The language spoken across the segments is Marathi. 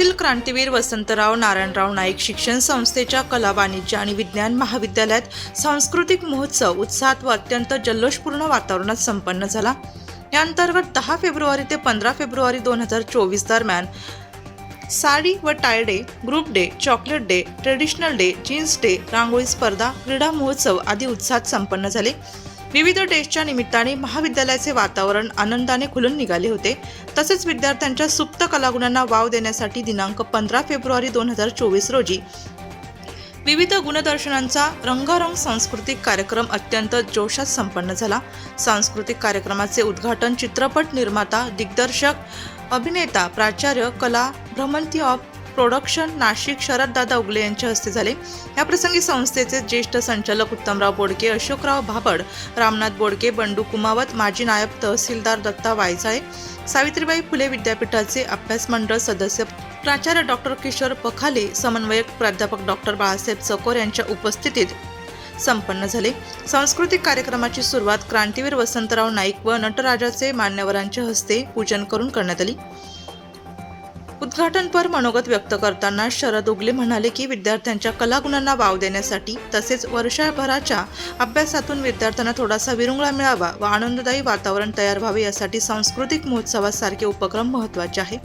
तील क्रांतीवीर वसंतराव नारायणराव नाईक शिक्षण संस्थेच्या कला वाणिज्य आणि विज्ञान महाविद्यालयात सांस्कृतिक महोत्सव उत्साहात व अत्यंत जल्लोषपूर्ण वातावरणात संपन्न झाला. या अंतर्गत दहा फेब्रुवारी ते पंधरा फेब्रुवारी दोन हजार चोवीस दरम्यान साडी व tie day group day chocolate day traditional day jeans day rangoli स्पर्धा क्रीडा महोत्सव आदी उत्साहात संपन्न झाले. विविध डेजच्या निमित्ताने महाविद्यालयाचे वातावरण आनंदाने खुलून निघाले होते. तसेच विद्यार्थ्यांच्या सुप्त कलागुणांना वाव देण्यासाठी दिनांक पंधरा फेब्रुवारी दोन हजार चोवीस रोजी विविध गुणदर्शनांचा रंगारंग सांस्कृतिक कार्यक्रम अत्यंत जोशात संपन्न झाला. सांस्कृतिक कार्यक्रमाचे उद्घाटन चित्रपट निर्माता दिग्दर्शक अभिनेता प्राचार्य कला भ्रमंती ऑफ प्रोडक्शन नाशिक शरददादा उगले यांच्या हस्ते झाले. याप्रसंगी संस्थेचे ज्येष्ठ संचालक उत्तमराव बोडके अशोकराव भाबड रामनाथ बोडके बंडू कुमावत माजी नायब तहसीलदार दत्ता वायसाळे सावित्रीबाई फुले विद्यापीठाचे अभ्यास मंडळ सदस्य प्राचार्य डॉक्टर किशोर पखाले समन्वयक प्राध्यापक डॉक्टर बाळासाहेब चकोर यांच्या उपस्थितीत संपन्न झाले. सांस्कृतिक कार्यक्रमाची सुरुवात क्रांतीवीर वसंतराव नाईक व नटराजाचे मान्यवरांच्या हस्ते पूजन करून करण्यात आली. उद्घाटनपर मनोगत व्यक्त करताना शरद उगले म्हणाले की विद्यार्थ्यांच्या कलागुणांना वाव देण्यासाठी तसेच वर्षभराच्या अभ्यासातून विद्यार्थ्यांना थोडासा विरुंगळा मिळावा व आनंददायी वातावरण तयार व्हावे यासाठी सांस्कृतिक महोत्सवासारखे उपक्रम महत्त्वाचे आहे.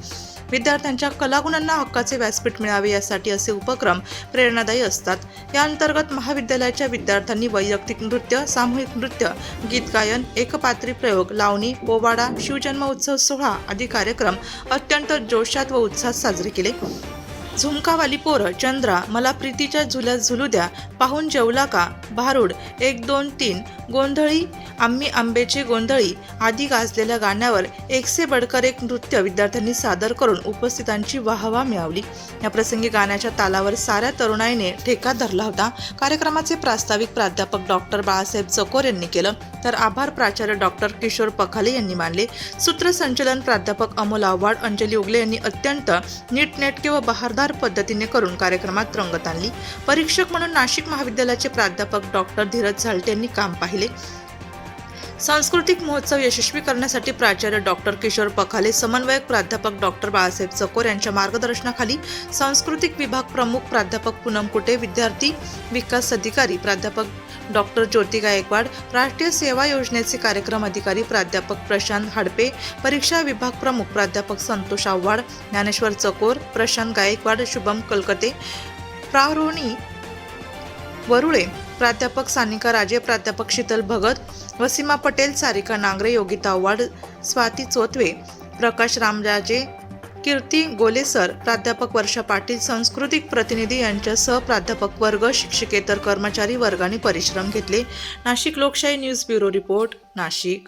विद्यार्थ्यांच्या कलागुणांना हक्काचे व्यासपीठ मिळावे यासाठी असे उपक्रम प्रेरणादायी असतात. या अंतर्गत महाविद्यालयाच्या विद्यार्थ्यांनी वैयक्तिक नृत्य सामूहिक नृत्य गीत गायन एकपात्री प्रयोग लावणी पोवाडा शिवजन्म उत्सव सोहळा आदी कार्यक्रम अत्यंत जोशात व उत्साहात साजरे केले. झुमकावाली पोरं चंद्रा मला प्रीतीच्या झुल्यात झुलू द्या पाहून जेवला का? भारूड एक दोन तीन. गोंधळी आम्ही आंबेची गोंधळी आदी गाजलेल्या गाण्यावर एकसे बडकर एक नृत्य विद्यार्थ्यांनी सादर करून उपस्थितांची वाहवा मिळवली. या प्रसंगी गाण्याच्या तालावर साऱ्या तरुणाईने ठेका धरला होता. कार्यक्रमाचे प्रास्ताविक प्राध्यापक डॉक्टर बाळासाहेब चकोर यांनी केलं. तर आभार प्राचार्य डॉक्टर किशोर पखाले यांनी मानले. सूत्रसंचलन प्राध्यापक अमोल आव्हाड अंजली उगले यांनी अत्यंत नीटनेटके व बहारदार पद्धतीने करून कार्यक्रमात रंगत आणली. परीक्षक म्हणून नाशिक महाविद्यालयाचे प्राध्यापक डॉक्टर धीरज झालटे यांनी काम पाहिले. सांस्कृतिक महोत्सव यशस्वी करण्यासाठी प्राचार्य डॉक्टर किशोर पखाले समन्वयक प्राध्यापक डॉक्टर बाळासाहेब चकोर यांच्या मार्गदर्शनाखाली सांस्कृतिक विभाग प्रमुख प्राध्यापक पूनम कुटे विद्यार्थी विकास अधिकारी प्राध्यापक डॉक्टर ज्योती गायकवाड राष्ट्रीय सेवा योजनेचे कार्यक्रम अधिकारी प्राध्यापक प्रशांत हाडपे परीक्षा विभाग प्रमुख प्राध्यापक संतोष आव्हाड ज्ञानेश्वर चकोर प्रशांत गायकवाड शुभम कलकते प्रारोणी वरुळे प्राध्यापक सानिका राजे प्राध्यापक शीतल भगत वसीमा पटेल सारिका नांगरे योगिता आव्हाड स्वाती चोतवे प्रकाश रामराजे कीर्ती गोलेसर प्राध्यापक वर्षा पाटील सांस्कृतिक प्रतिनिधी यांच्यासह प्राध्यापक वर्ग शिक्षकेतर कर्मचारी वर्गाने परिश्रम घेतले. नाशिक लोकशाही न्यूज ब्युरो रिपोर्ट नाशिक.